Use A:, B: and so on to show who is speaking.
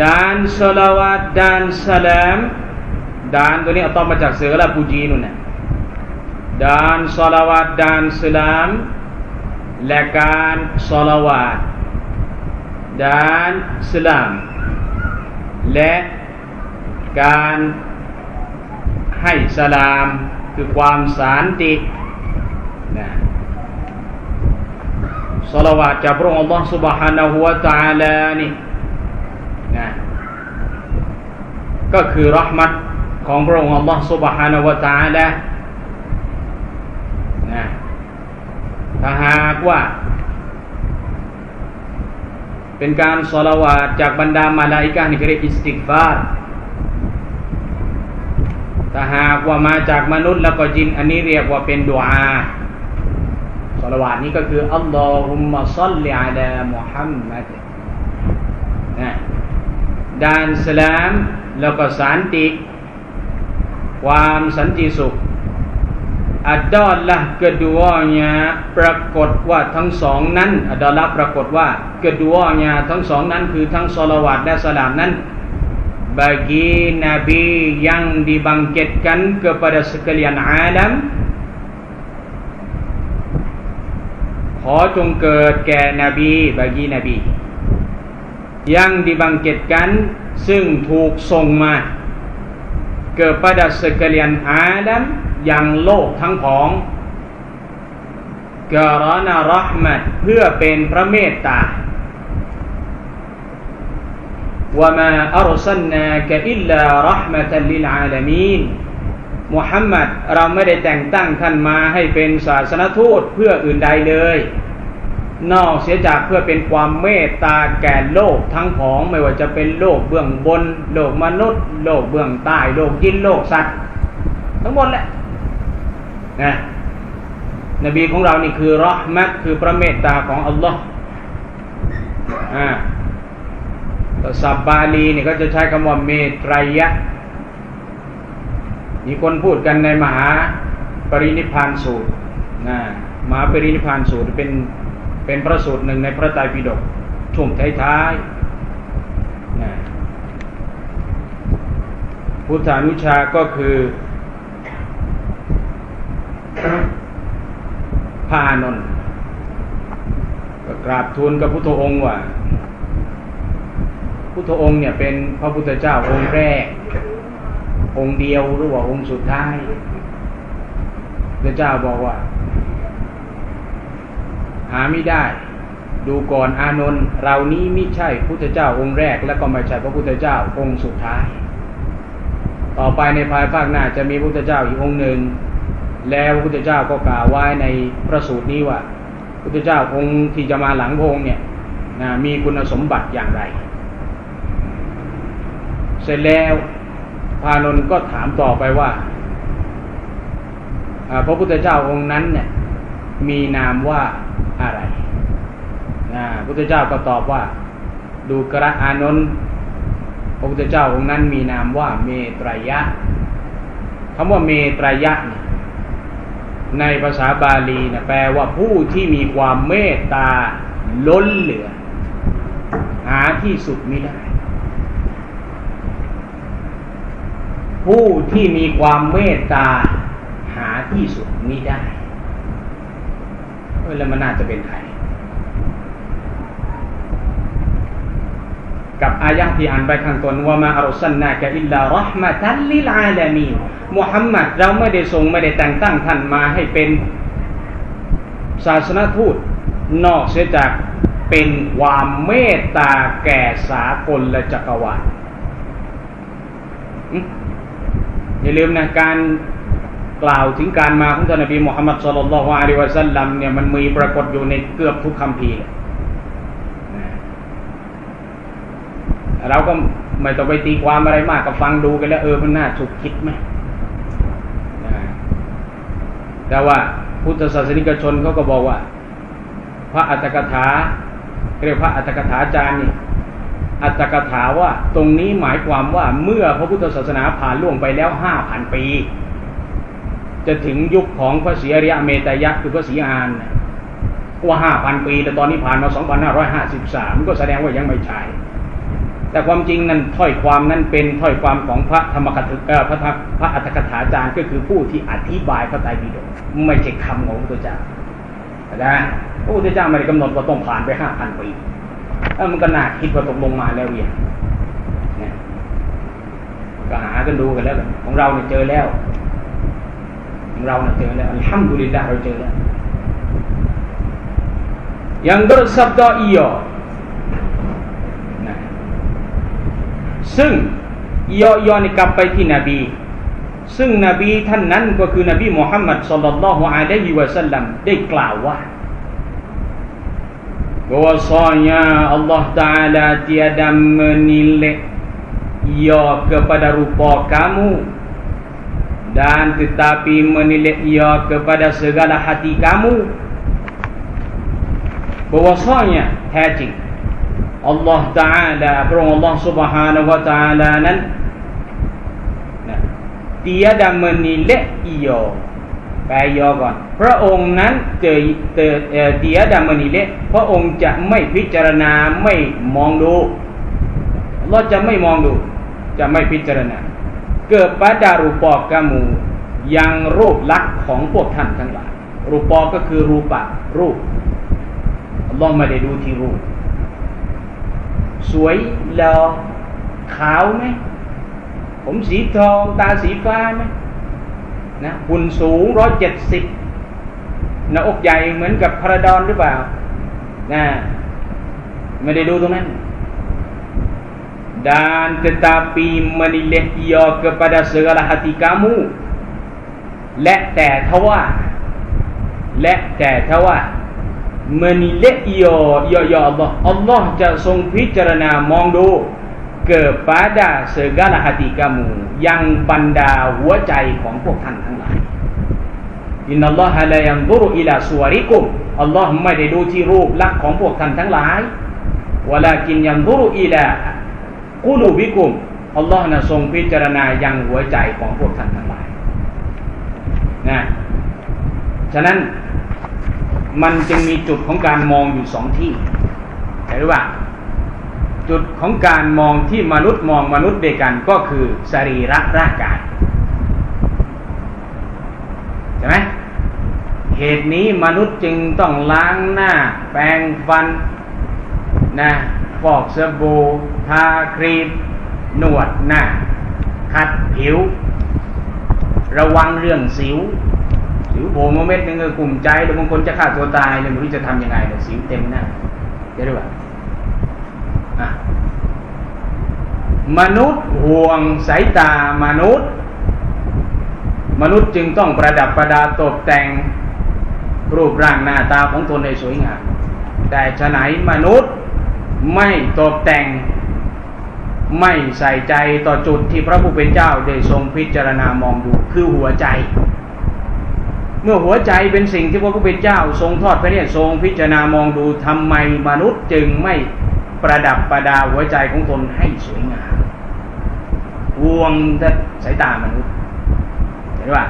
A: dan salawat dan salam dan tu ni atau macam segala puji nu nah dan salawat dan salam และการสลาวาดด้านสลามและการให้สลามคือความสันตินะสลาวาดจากพระองค์ Allah Subhanahu wa Taala นี่ นะก็คือรหมัดของพระองค์ Allah Subhanahu wa Taala นะถ้าหากว่า เป็นการสละวาจากบรรดามาลาอิกานี่เรียกอิสติกฟารถ้าหากว่ามาจากมนุษย์แล้วก็จิน อันนี้เรียกว่าเป็นดุอาสละวาดนี้ก็คืออัลลอฮุมมะซัลลิอะลามุฮัมมัด ด่านสลาม แล้วก็สันติ ความสันติสุขอัดดอลละกระดูวอญาปรากฏว่าทั้งสองนั้นอัดดอลละปรากฏว่ากระดูวอญาทั้งสองนั้นคือทั้งสลวัดและสลามนั้น bagi Nabi yang dibangkitkan kepada sekalian alam ขอจงเกิดแก่นบีบากีนบี งถูกส่งมา kepada sekalian alam ยังโลกทั้งผองกรานารหมัดเพื่อเป็นพระเมตตาว่ามาอัลสันนากอิลลารหมัตัลลิลอาลามีนมุฮัมมัดเราไม่ได้แต่งตั้งท่านมาให้เป็นศาสนทูตเพื่ออื่นใดเลย นอกเสียจากเพื่อเป็นความเมตตาแก่โลกทั้งผองไม่ว่าจะเป็นโลกเบื้องบน โลกมนุษย์ โลกเบื้องใต้ โลกยินโลกสัตว์ ทั้งหมดแหละนะนบีของเรานี่คือรหมัดคือพระเมตตาของอัลลอฮ์อ่าสับบาลีนี่ก็จะใช้คำว่าเมตรยะ มีคนพูดกันในมหาปรินิพานสูตรนะมหาปรินิพานสูตรเป็น เป็นพระสูตรหนึ่งในพระไตรปิฎกช่วงท้ายๆนะพุทธานุชาก็คือพานนก็กราบทูลกับพุทธองค์ว่า พุทธองค์เนี่ยเป็นพระพุทธเจ้าองค์แรก องค์เดียวหรือว่าองค์สุดท้ายพระเจ้าบอกว่า หาไม่ได้ ดูก่อนอานนท์เรานี้ไม่ใช่พุทธเจ้าองค์แรก และก็ไม่ใช่พระพุทธเจ้าองค์สุดท้าย ต่อไปในภายภาคหน้าจะมีพุทธเจ้าอีกองค์หนึ่ง แล้วพระพุทธเจ้าก็กล่าวไว้ในพระสูตรนี้ว่า พุทธเจ้าองค์ที่จะมาหลังพงเนี่ยนะมีคุณสมบัติอย่างไร เสร็จแล้วพานนท์ก็ถามต่อไปว่าพระพุทธเจ้าองค์นั้นเนี่ย มีนามว่าอะไรนะพุทธเจ้าก็ตอบว่า ดูกระอานนท์พระพุทธเจ้าองค์นั้นมีนามว่าเมตรยะคำว่าเมตรยะ ในภาษาบาลีนะแปลว่าผู้ที่มีความเมตตาล้นเหลือ หาที่สุดไม่ได้ ผู้ที่มีความเมตตาหาที่สุดไม่ได้ แล้วมันน่าจะเป็นใครกับอายะที่อ่านไปข้างต้นว่ามาอัลสันนากะอิลลารหมะตัลลิลอาลามีมุฮัมมัดเราไม่ได้ทรงไม่ได้แต่งตั้งท่านมาให้เป็นศาสนทูตนอกเสียจากเป็นความเมตตาแก่สากลและจักรวาลอย่าลืมนะการ กล่าวถึงการมาของท่านนบีมุฮัมมัดสุลลัลลอฮุอะลัยฮิวะสัลลัมเนี่ยมันมีปรากฏอยู่ในเกือบทุกคำพีเลยเราก็ไม่ต้องไปตีความอะไรมากก็ฟังดูกันแล้ว เออมันน่าฉุกคิดไหมแต่ว่าพุทธศาสนิกชนเขาก็บอกว่า พระอัตถกถาเรียกพระอัตถกถาจารย์นี่อัตถกถาว่า ตรงนี้หมายความว่าเมื่อพระพุทธศาสนาผ่านล่วงไปแล้วห้าพันปี จะถึงยุคของพระศรีอริยเมตยักษ์คือพระศรีอานว่าห้าพันปีแต่ตอนนี้ผ่านมาสองพันห้าร้อยห้าสิบสามก็แสดงว่ายังไม่ใช่แต่ความจริงนั้นถ้อยความนั้นเป็นถ้อยความของพระธรรมกถึกพระพระอัตถกถาจารย์ก็คือผู้ที่อธิบายพระไตรปิฎกไม่ใช่คำของพระพุทธเจ้าเข้าใจไหมพระพุทธเจ้าไม่ได้กำหนดว่าต้องผ่านไปห้าพันปีเอ้ามันก็น่าคิดว่าตกลงมาแล้วเนี่ยนก็หากันดูกันแล้ว ของเราเนี่ยเจอแล้ว เราเนี่ยเจอแล้วอัลฮัมดุลิลลาห์เราเจอแล้ว yang bersabda ia nah. ซึ่งยอยอนี่กลับไปที่นบี ซึ่งนบีท่านนั้นก็คือนบีมุฮัมมัดสุลลัลลอฮุอะลัยฮิวะสัลลัมได้กล่าวว่า bahwasanya Allah Ta'ala tiada menilai ia kepada rupa kamu dan tetapi menilai ia kepada segala hati kamu bahwasanya แท้จริง Allah Ta'ala พระองค์ Allah Subhanahu Wa Ta'ala นั้นนะ tiada menilai ia แปลย่อก่อน พระองค์นั้นเตยเตยเอ่อ tiada menilai พระองค์จะไม่พิจารณาไม่มองดูเราจะไม่มองดู จะไม่พิจารณา เกิดปาดารูปอกัมูยังรูปลักษณ์ของพวกท่านทั้งหลาย รูปอก็คือรูปะรูปอัลลอฮ์ไม่ได้ดูที่รูป สวยหล่อขาวไหมผมสีทอง ตาสีฟ้าไหมนะหุ่นสูงร้อยเจ็ดสิบหน้าอกใหญ่เหมือนกับพระดอนหรือเปล่านะไม่ได้ดูตรงนั้น dan tetapi menilai ia kepada segala hati kamu และแต่ทว่า และแต่ทว่า menilai ia ia ya Allah Allah จะทรงพิจารณามองดู kepada segala hati kamu ยังบรรดาหัวใจของพวกท่านทั้งหลายอินนัลลอฮะลายันซุรุอิลาสุวาริกุมอัลลอฮ์ไม่ได้ดูที่รูปลักษณ์ของพวกท่านทั้งหลายวะลากินยันซุรุอิลา กูดูวิกุมอัลลอฮ์นะทรงพิจารณายังหัวใจของพวกท่านทั้งหลายนะฉะนั้นมันจึงมีจุดของการมองอยู่สองที่เห็นหรือเปล่าจุดของการมองที่มนุษย์มองมนุษย์ด้วยกันก็คือสรีระร่างกายใช่ไหมเหตุนี้มนุษย์จึงต้องล้างหน้า แปรงฟันนะ ฟอกสบู่ทาครีมนวดหน้า ขัดผิว ระวังเรื่องสิว สิวโผล่มาเม็ดนึงก็กลุ่มใจหรือบางคนจะฆ่าตัวตายเลยไม่รู้จะทำยังไงเลยสิวเต็มหน้าจะได้ป่ะอะมนุษย์ห่วงสายตามนุษย์ มนุษย์จึงต้องประดับประดาตกแต่งรูปร่างหน้าตาของตนในสวยงามแต่ฉะไหนมนุษย์ ไม่ตกแต่ง ไม่ใส่ใจต่อจุดที่พระผู้เป็นเจ้าได้ทรงพิจารณามองดูคือหัวใจ เมื่อหัวใจเป็นสิ่งที่พระผู้เป็นเจ้า ทรงทอดพระเนตรทรงพิจารณามองดูทำไมมนุษย์จึงไม่ประดับประดาหัวใจของตนให้สวยงามวงสายตามนุษย์เห็นว่า